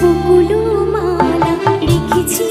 বুকুলো মালা রেখেছি